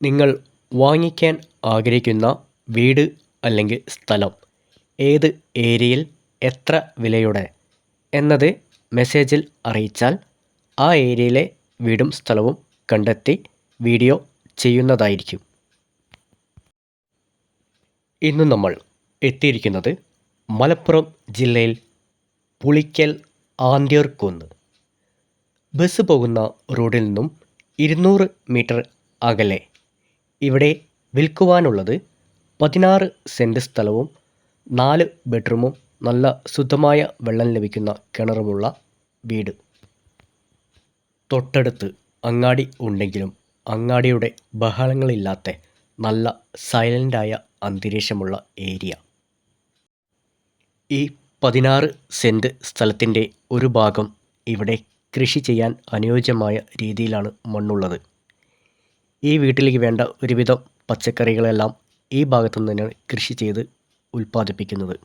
നിങ്ങൾ വാങ്ങിക്കാൻ ആഗ്രഹിക്കുന്ന വീട് അല്ലെങ്കിൽ സ്ഥലം ഏത് ഏരിയയിൽ എത്ര വിലയുടെ എന്നത് മെസ്സേജിൽ അറിയിച്ചാൽ ആ ഏരിയയിലെ വീടും സ്ഥലവും കണ്ടെത്തി വീഡിയോ ചെയ്യുന്നതായിരിക്കും. ഇന്ന് നമ്മൾ എത്തിയിരിക്കുന്നത് മലപ്പുറം ജില്ലയിൽ പുളിക്കൽ ആന്തിയൂർക്കുന്ന് ബസ് പോകുന്ന റോഡിൽ നിന്നും ഇരുന്നൂറ് മീറ്റർ അകലെ ഇവിടെ വിൽക്കുവാനുള്ളത് പതിനാറ് സെന്റ് സ്ഥലവും നാല് ബെഡ്റൂമും നല്ല ശുദ്ധമായ വെള്ളം ലഭിക്കുന്ന കിണറുമുള്ള വീട്. തൊട്ടടുത്ത് അങ്ങാടി ഉണ്ടെങ്കിലും അങ്ങാടിയുടെ ബഹളങ്ങളില്ലാത്ത നല്ല സൈലന്റായ അന്തരീക്ഷമുള്ള ഏരിയ. ഈ പതിനാറ് സെന്റ് സ്ഥലത്തിന്റെ ഒരു ഭാഗം ഇവിടെ കൃഷി ചെയ്യാൻ അനുയോജ്യമായ രീതിയിലാണ് മണ്ണുള്ളത്. ഈ വീട്ടിലേക്ക് വേണ്ട ഒരുവിധം പച്ചക്കറികളെല്ലാം ഈ ഭാഗത്തു നിന്ന് തന്നെയാണ് കൃഷി ചെയ്ത് ഉൽപ്പാദിപ്പിക്കുന്നത്.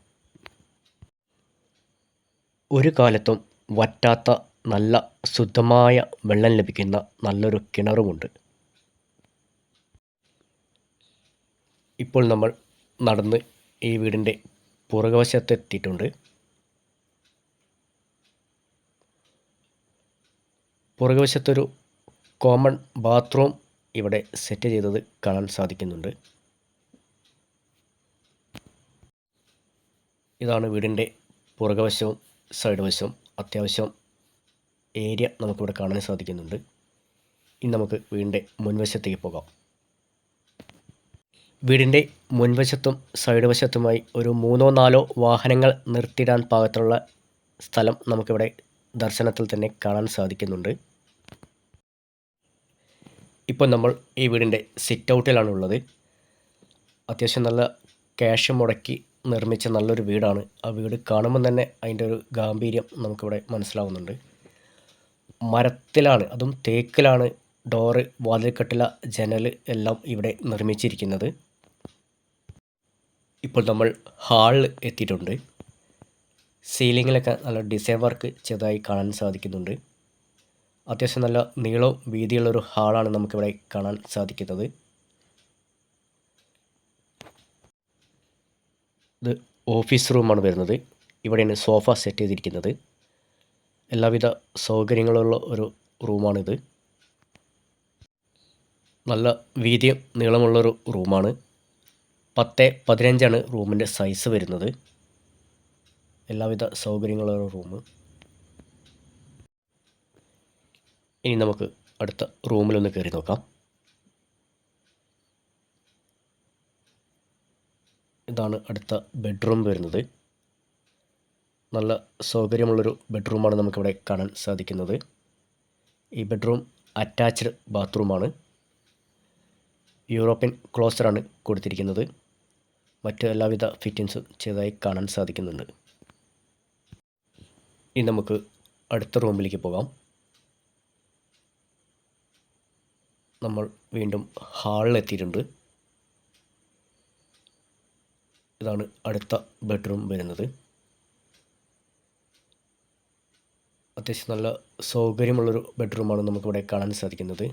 ഒരു കാലത്തും വറ്റാത്ത നല്ല ശുദ്ധമായ വെള്ളം ലഭിക്കുന്ന നല്ലൊരു കിണറുമുണ്ട്. ഇപ്പോൾ നമ്മൾ നടന്ന് ഈ വീടിന്റെ പുറകുവശത്തെത്തിയിട്ടുണ്ട്. പുറകുവശത്തൊരു കോമൺ ബാത്റൂം ഇവിടെ സെറ്റ് ചെയ്തത് കാണാൻ സാധിക്കുന്നുണ്ട്. ഇതാണ് വീടിന്റെ പുറകുവശവും സൈഡ് വശവും അത്യാവശ്യം ഏരിയ നമുക്കിവിടെ കാണാൻ സാധിക്കുന്നുണ്ട്. ഇനി നമുക്ക് വീടിന്റെ മുൻവശത്തേക്ക് പോകാം. വീടിന്റെ മുൻവശത്തും സൈഡ് വശത്തുമായി ഒരു മൂന്നോ നാലോ വാഹനങ്ങൾ നിർത്തിയിടാൻ പാകത്തിലുള്ള സ്ഥലം നമുക്കിവിടെ ദർശനത്തിൽ തന്നെ കാണാൻ സാധിക്കുന്നുണ്ട്. ഇപ്പോൾ നമ്മൾ ഈ വീടിന്റെ സിറ്റ് ഔട്ടിലാണ് ഉള്ളത് അത്യാവശ്യം നല്ല ക്യാഷ് മുടക്കി നിർമ്മിച്ച നല്ലൊരു വീടാണ്. ആ വീട് കാണുമ്പോൾ തന്നെ അതിന്റെ ഒരു ഗാംഭീര്യം നമുക്കിവിടെ മനസ്സിലാവുന്നുണ്ട്. മരത്തിലാണ് അതും തേക്കിലാണ് ഡോറ് വാതിൽക്കട്ടില ജനൽ എല്ലാം ഇവിടെ നിർമ്മിച്ചിരിക്കുന്നത്. ഇപ്പോൾ നമ്മൾ ഹാളിൽ എത്തിയിട്ടുണ്ട്. സീലിങ്ങിലൊക്കെ നല്ല ഡിസൈൻ വർക്ക് ചെയ്തതായി കാണാൻ സാധിക്കുന്നുണ്ട്. അത്യാവശ്യം നല്ല നീളവും വീതിയുള്ളൊരു ഹാളാണ് നമുക്കിവിടെ കാണാൻ സാധിക്കുന്നത്. ഇത് ഓഫീസ് റൂമാണ് വരുന്നത്. ഇവിടെയാണ് സോഫ സെറ്റ് ചെയ്തിരിക്കുന്നത്. എല്ലാവിധ സൗകര്യങ്ങളുള്ള ഒരു റൂമാണിത്. നല്ല വീതിയും നീളമുള്ളൊരു റൂമാണ്. പത്ത് പതിനഞ്ചാണ് റൂമിന്റെ സൈസ് വരുന്നത്. എല്ലാവിധ സൗകര്യങ്ങളുള്ള റൂം. ഇനി നമുക്ക് അടുത്ത റൂമിലൊന്ന് കയറി നോക്കാം. ഇതാണ് അടുത്ത ബെഡ്റൂം വരുന്നത്. നല്ല സൗകര്യമുള്ളൊരു ബെഡ്റൂമാണ് നമുക്കിവിടെ കാണാൻ സാധിക്കുന്നത്. ഈ ബെഡ്റൂം അറ്റാച്ച്ഡ് ബാത്റൂമാണ്. യൂറോപ്യൻ ക്ലോസറാണ് കൊടുത്തിരിക്കുന്നത്. മറ്റ് എല്ലാവിധ ഫിറ്റിങ്സും ചെയ്തതായി കാണാൻ സാധിക്കുന്നുണ്ട്. ഇനി നമുക്ക് അടുത്ത റൂമിലേക്ക് പോകാം. നമ്മൾ വീണ്ടും ഹാളിലെത്തിയിട്ടുണ്ട്. ഇതാണ് അടുത്ത ബെഡ്റൂം വരുന്നത്. അത്യാവശ്യം നല്ല സൗകര്യമുള്ളൊരു ബെഡ്റൂമാണ് നമുക്കിവിടെ കാണാൻ സാധിക്കുന്നത്.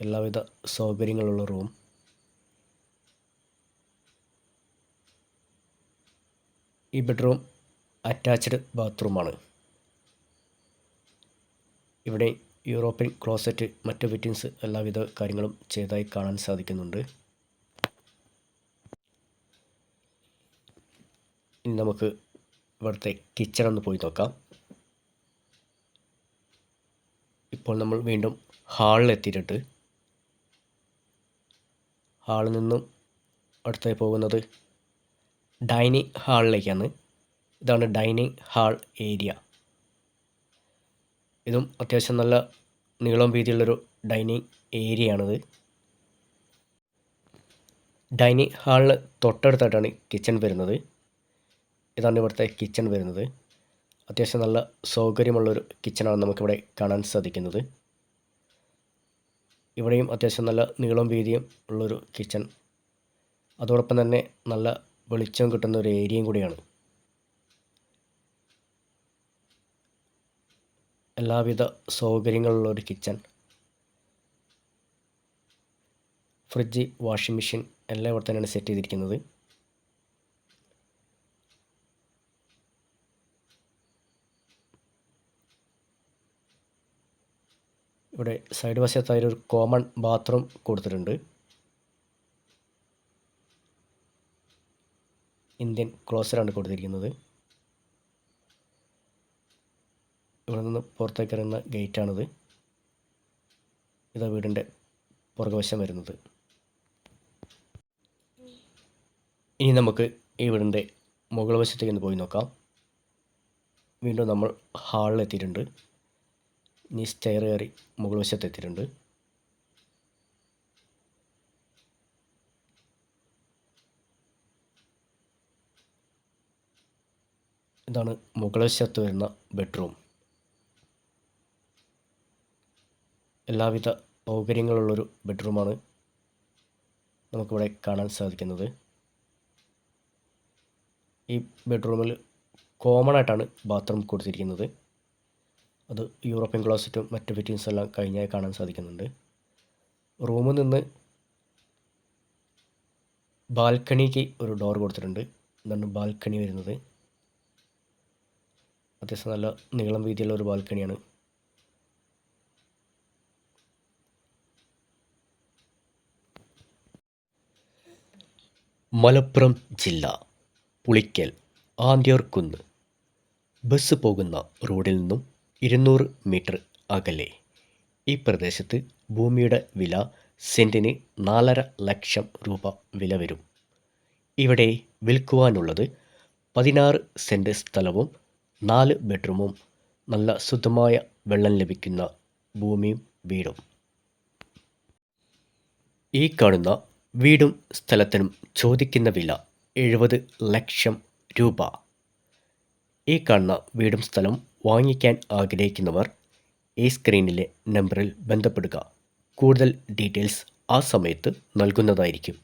എല്ലാവിധ സൗകര്യങ്ങളുള്ള റൂം. ഈ ബെഡ്റൂം അറ്റാച്ച്ഡ് ബാത്റൂമാണ്. ഇവിടെ യൂറോപ്യൻ ക്ലോസറ്റ് മറ്റു ഫിറ്റിങ്സ് എല്ലാവിധ കാര്യങ്ങളും ചെയ്തതായി കാണാൻ സാധിക്കുന്നുണ്ട്. ഇനി നമുക്ക് ഇവിടുത്തെ കിച്ചൺ ഒന്ന് പോയി നോക്കാം. ഇപ്പോൾ നമ്മൾ വീണ്ടും ഹാളിൽ എത്തിയിട്ടുണ്ട്. ഹാളിൽ നിന്നും അടുത്തായി പോകുന്നത് ഡൈനിങ് ഹാളിലേക്കാണ്. ഇതാണ് ഡൈനിങ് ഹാൾ ഏരിയ. ഇതും അത്യാവശ്യം നല്ല നീളം വീതിയുള്ളൊരു ഡൈനിങ് ഏരിയയാണിത്. ഡൈനിങ് ഹാളിന് തൊട്ടടുത്തായിട്ടാണ് കിച്ചൺ വരുന്നത്. ഇതാണ് ഇവിടുത്തെ കിച്ചൺ വരുന്നത്. അത്യാവശ്യം നല്ല സൗകര്യമുള്ളൊരു കിച്ചണാണ് നമുക്കിവിടെ കാണാൻ സാധിക്കുന്നത്. ഇവിടെയും അത്യാവശ്യം നല്ല നീളം വീതിയും ഉള്ളൊരു കിച്ചൺ. അതോടൊപ്പം തന്നെ നല്ല വെളിച്ചം കിട്ടുന്ന ഒരു ഏരിയയും കൂടിയാണ്. എല്ലാവിധ സൗകര്യങ്ങളുള്ള ഒരു കിച്ചൺ ഫ്രിഡ്ജ് വാഷിംഗ് മെഷീൻ എല്ലാം ഇവിടെ തന്നെയാണ് സെറ്റ് ചെയ്തിരിക്കുന്നത്. ഇവിടെ സൈഡ് വശത്തായി ഒരു കോമൺ ബാത്റൂം കൊടുത്തിട്ടുണ്ട്. ഇന്ത്യൻ ക്ലോസറാണ് കൊടുത്തിരിക്കുന്നത്. ഇവിടെ നിന്ന് പുറത്തേക്ക് ഇറങ്ങുന്ന ഗേറ്റാണിത്. ഇതാ വീടിന്റെ പുറകുവശം വരുന്നത്. ഇനി നമുക്ക് ഈ വീടിന്റെ മുകൾ വശത്തേക്ക് ഒന്ന് പോയി നോക്കാം. വീണ്ടും നമ്മൾ ഹാളിൽ എത്തിയിട്ടുണ്ട്. ഇനി സ്റ്റെയർ കയറി മുകൾ വശത്ത് എത്തിയിട്ടുണ്ട്. ഇതാണ് മുകൾ വശത്ത് വരുന്ന ബെഡ്റൂം. എല്ലാവിധ സൗകര്യങ്ങളുള്ളൊരു ബെഡ്റൂമാണ് നമുക്കിവിടെ കാണാൻ സാധിക്കുന്നത്. ഈ ബെഡ്റൂമിൽ കോമൺ ആയിട്ടാണ് ബാത്റൂം കൊടുത്തിരിക്കുന്നത്. അത് യൂറോപ്യൻ ക്ലോസറ്റും മറ്റ് ഫിറ്റിങ്സും എല്ലാം കഴിഞ്ഞായി കാണാൻ സാധിക്കുന്നുണ്ട്. റൂമിൽ നിന്ന് ബാൽക്കണിക്ക് ഒരു ഡോർ കൊടുത്തിട്ടുണ്ട്. എന്താണ് ബാൽക്കണി വരുന്നത്. അത്യാവശ്യം നല്ല നീളം വീതിയുള്ള ഒരു ബാൽക്കണിയാണ്. മലപ്പുറം ജില്ല പുളിക്കൽ ആന്ത്യോർ കുന്ന്. ബസ് പോകുന്ന റോഡിൽ നിന്നും ഇരുന്നൂറ് മീറ്റർ അകലെ. ഈ പ്രദേശത്ത് ഭൂമിയുടെ വില സെന്റിന് നാലര ലക്ഷം രൂപ വില വരും. ഇവിടെ വിൽക്കുവാനുള്ളത് പതിനാറ് സെന്റ് സ്ഥലവും നാല് ബെഡ്റൂമും. നല്ല ശുദ്ധമായ വെള്ളം ലഭിക്കുന്ന ഭൂമിയും വീടും. ഈ കാണുന്ന വീടും സ്ഥലത്തിനും ചോദിക്കുന്ന വില എഴുപത് ലക്ഷം രൂപ. ഈ കാണുന്ന വീടും സ്ഥലം വാങ്ങിക്കാൻ ആഗ്രഹിക്കുന്നവർ ഈ സ്ക്രീനിലെ നമ്പറിൽ ബന്ധപ്പെടുക. കൂടുതൽ ഡീറ്റെയിൽസ് ആ സമയത്ത് നൽകുന്നതായിരിക്കും.